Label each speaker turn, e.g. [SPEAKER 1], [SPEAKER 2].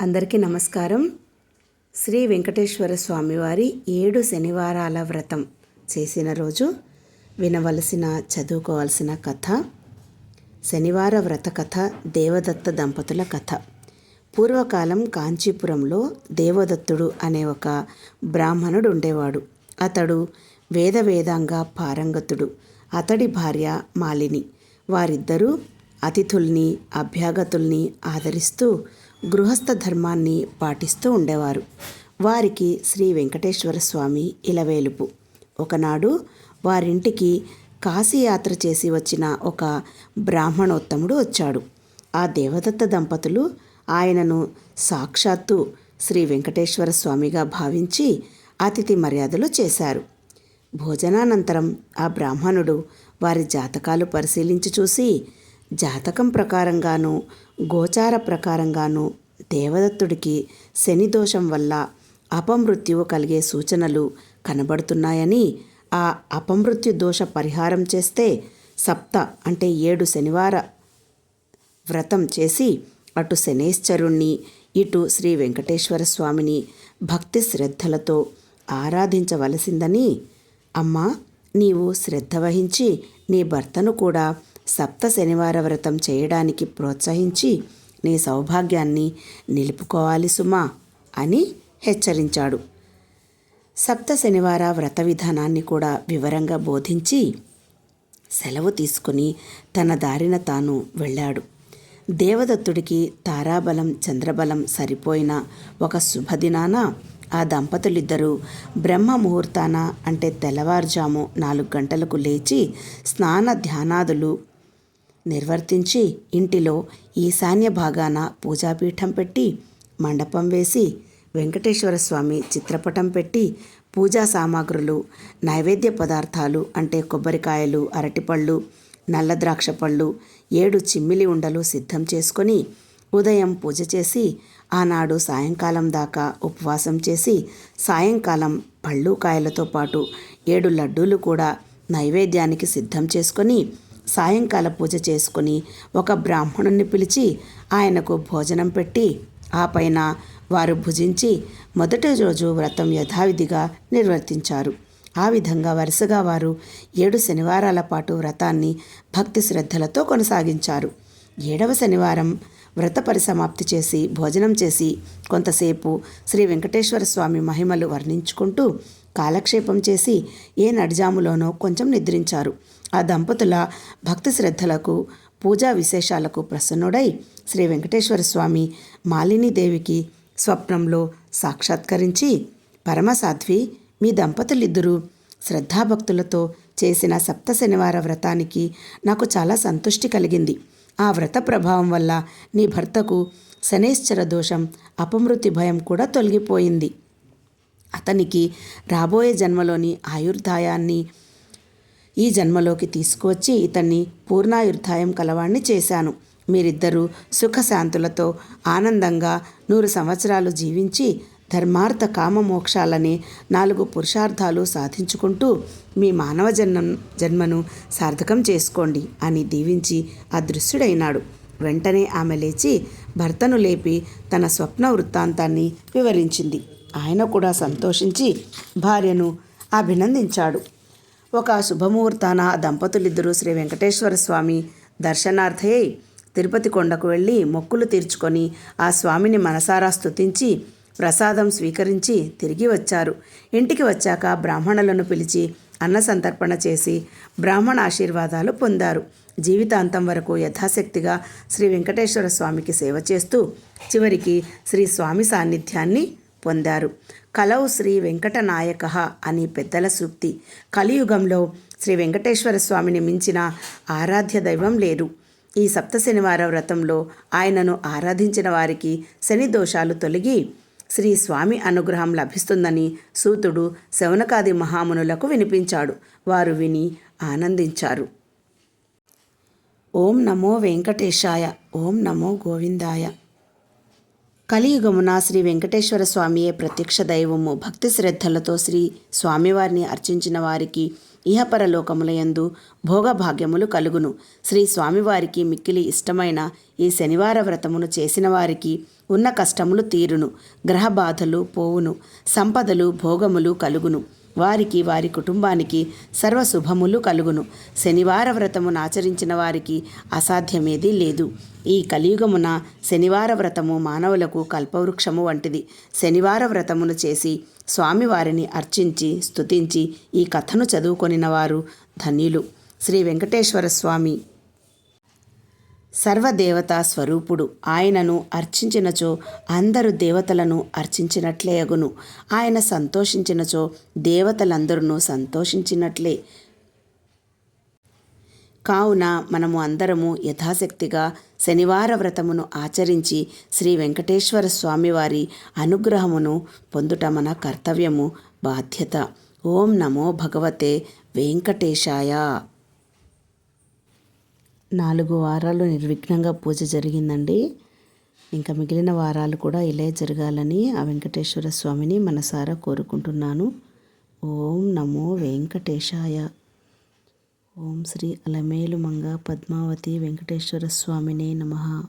[SPEAKER 1] అందరికీ నమస్కారం. శ్రీ వెంకటేశ్వర స్వామివారి ఏడు శనివారాల వ్రతం చేసిన రోజు వినవలసిన చదువుకోవాల్సిన కథ శనివార వ్రత కథ దేవదత్త దంపతుల కథ. పూర్వకాలం కాంచీపురంలో దేవదత్తుడు అనే ఒక బ్రాహ్మణుడు ఉండేవాడు. అతడు వేద వేదాంగ పారంగతుడు. అతడి భార్య మాలిని. వారిద్దరూ అతిథుల్ని అభ్యాగతుల్ని ఆదరిస్తూ గృహస్థ ధర్మాన్ని పాటిస్తూ ఉండేవారు. వారికి శ్రీ వెంకటేశ్వర స్వామి ఇలవేలుపు. ఒకనాడు వారింటికి కాశీయాత్ర చేసి వచ్చిన ఒక బ్రాహ్మణోత్తముడు వచ్చాడు. ఆ దేవదత్త దంపతులు ఆయనను సాక్షాత్తు శ్రీ వెంకటేశ్వర స్వామిగా భావించి అతిథి మర్యాదలు చేశారు. భోజనానంతరం ఆ బ్రాహ్మణుడు వారి జాతకాలు పరిశీలించి చూసి జాతకం ప్రకారంగాను గోచార ప్రకారంగాను దేవదత్తుడికి శని దోషం వల్ల అపమృత్యువు కలిగే సూచనలు కనబడుతున్నాయని ఆ అపమృత్యు దోష పరిహారం చేస్తే సప్త అంటే ఏడు శనివార వ్రతం చేసి అటు శనేశ్వరుణ్ణి ఇటు శ్రీ వెంకటేశ్వర స్వామిని భక్తి శ్రద్ధలతో ఆరాధించవలసిందని అమ్మా నీవు శ్రద్ధ వహించి నీ భర్తను కూడా సప్త శనివార వ్రతం చేయడానికి ప్రోత్సహించి నీ సౌభాగ్యాన్ని నిలుపుకోవాలి సుమా అని హెచ్చరించాడు. సప్త శనివార వ్రత విధానాన్ని కూడా వివరంగా బోధించి సెలవు తీసుకుని తన దారిన తాను వెళ్ళాడు. దేవదత్తుడికి తారాబలం చంద్రబలం సరిపోయిన ఒక శుభదినాన ఆ దంపతులిద్దరూ బ్రహ్మ ముహూర్తాన అంటే తెల్లవారుజాము నాలుగు గంటలకు లేచి స్నాన ధ్యానాదులు నిర్వర్తించి ఇంటిలో ఈశాన్య భాగాన పూజాపీఠం పెట్టి మండపం వేసి వెంకటేశ్వర స్వామి చిత్రపటం పెట్టి పూజా సామాగ్రులు నైవేద్య పదార్థాలు అంటే కొబ్బరికాయలు అరటిపళ్ళు నల్ల ద్రాక్ష పళ్ళు ఏడు చిమ్మిలి ఉండలు సిద్ధం చేసుకొని ఉదయం పూజ చేసి ఆనాడు సాయంకాలం దాకా ఉపవాసం చేసి సాయంకాలం పళ్ళు కాయలతో పాటు ఏడు లడ్డూలు కూడా నైవేద్యానికి సిద్ధం చేసుకొని సాయంకాల పూజ చేసుకుని ఒక బ్రాహ్మణుణ్ణి పిలిచి ఆయనకు భోజనం పెట్టి ఆ పైన వారు భుజించి మొదటి రోజు వ్రతం యథావిధిగా నిర్వర్తించారు. ఆ విధంగా వరుసగా వారు ఏడు శనివారాల పాటు వ్రతాన్ని భక్తి శ్రద్ధలతో కొనసాగించారు. ఏడవ శనివారం వ్రత పరిసమాప్తి చేసి భోజనం చేసి కొంతసేపు శ్రీ వెంకటేశ్వర స్వామి మహిమలు వర్ణించుకుంటూ కాలక్షేపం చేసి ఏ నడిజాములోనో కొంచెం నిద్రించారు. ఆ దంపతుల భక్తి శ్రద్ధలకు పూజా విశేషాలకు ప్రసన్నుడై శ్రీ వెంకటేశ్వర స్వామి మాలినీదేవికి స్వప్నంలో సాక్షాత్కరించి పరమసాధ్వి మీ దంపతులిద్దరూ శ్రద్ధాభక్తులతో చేసిన సప్త శనివార వ్రతానికి నాకు చాలా సంతృష్టి కలిగింది. ఆ వ్రత ప్రభావం వల్ల నీ భర్తకు శనేశ్వర దోషం అపమృతి భయం కూడా తొలగిపోయింది. అతనికి రాబోయే జన్మలోని ఆయుర్దాయాన్ని ఈ జన్మలోకి తీసుకువచ్చి ఇతన్ని పూర్ణాయుర్ధాయం కలవాణ్ణి చేశాను. మీరిద్దరూ సుఖశాంతులతో ఆనందంగా నూరు సంవత్సరాలు జీవించి ధర్మార్థ కామ మోక్షాలని నాలుగు పురుషార్థాలు సాధించుకుంటూ మీ మానవ జన్మ జన్మను సార్థకం చేసుకోండి అని దీవించి అదృశ్యుడైనాడు. వెంటనే ఆమె లేచి భర్తను లేపి తన స్వప్న వృత్తాంతాన్ని వివరించింది. ఆయన కూడా సంతోషించి భార్యను అభినందించాడు. ఒక శుభముహూర్తాన దంపతులిద్దరూ శ్రీ వెంకటేశ్వర స్వామి దర్శనార్థయై తిరుపతి కొండకు వెళ్ళి మొక్కులు తీర్చుకొని ఆ స్వామిని మనసారా స్తుతించి ప్రసాదం స్వీకరించి తిరిగి వచ్చారు. ఇంటికి వచ్చాక బ్రాహ్మణులను పిలిచి అన్న సంతర్పణ చేసి బ్రాహ్మణ ఆశీర్వాదాలు పొందారు. జీవితాంతం వరకు యథాశక్తిగా శ్రీ వెంకటేశ్వర స్వామికి సేవ చేస్తూ చివరికి శ్రీ స్వామి సాన్నిధ్యాన్ని పొందారు. కలవు శ్రీ వెంకటనాయక అని పెద్దల సూక్తి. కలియుగంలో శ్రీ వెంకటేశ్వర స్వామిని మించిన ఆరాధ్య దైవం లేరు ఈ సప్త శనివార వ్రతంలో ఆయనను ఆరాధించిన వారికి శని దోషాలు తొలగి శ్రీ స్వామి అనుగ్రహం లభిస్తుందని సూతుడు శవనకాది మహామునులకు వినిపించాడు. వారు విని ఆనందించారు. ఓం నమో వెంకటేశాయ ఓం నమో గోవిందాయ. కలియుగమున శ్రీ వెంకటేశ్వర స్వామియే ప్రత్యక్ష దైవము. భక్తి శ్రద్ధలతో శ్రీ స్వామివారిని అర్చించిన వారికి ఇహపరలోకములయందు భోగభాగ్యములు కలుగును. శ్రీ స్వామివారికి మిక్కిలి ఇష్టమైన ఈ శనివార వ్రతమును చేసిన వారికి ఉన్న కష్టములు తీరును. గ్రహ బాధలు పోవును. సంపదలు భోగములు కలుగును. వారికి వారి కుటుంబానికి సర్వశుభములు కలుగును. శనివార వ్రతమును ఆచరించిన వారికి అసాధ్యమేదీ లేదు. ఈ కలియుగమున శనివార వ్రతము మానవులకు కల్పవృక్షము వంటిది. శనివార వ్రతమును చేసి స్వామివారిని అర్చించి స్తుతించి ఈ కథను చదువుకొనిన వారు ధన్యులు. శ్రీ వెంకటేశ్వర స్వామి సర్వదేవతా స్వరూపుడు ఆయనను అర్చించినచో అందరు దేవతలను అర్చించినట్లే అగును. ఆయన సంతోషించినచో దేవతలందరూ సంతోషించినట్లే. కావున మనము అందరము యథాశక్తిగా శనివార వ్రతమును ఆచరించి శ్రీ వెంకటేశ్వర స్వామివారి అనుగ్రహమును పొందుట మన కర్తవ్యము బాధ్యత. ఓం నమో భగవతే వెంకటేశాయ. నాలుగు వారాలు నిర్విఘ్నంగా పూజ జరిగిందండి. ఇంకా మిగిలిన వారాలు కూడా ఇలా జరగాలని ఆ వెంకటేశ్వర స్వామిని మనసారా కోరుకుంటున్నాను. ఓం నమో వెంకటేశాయ. ఓం శ్రీ అలమేలు మంగ పద్మావతి వెంకటేశ్వర స్వామినే నమః.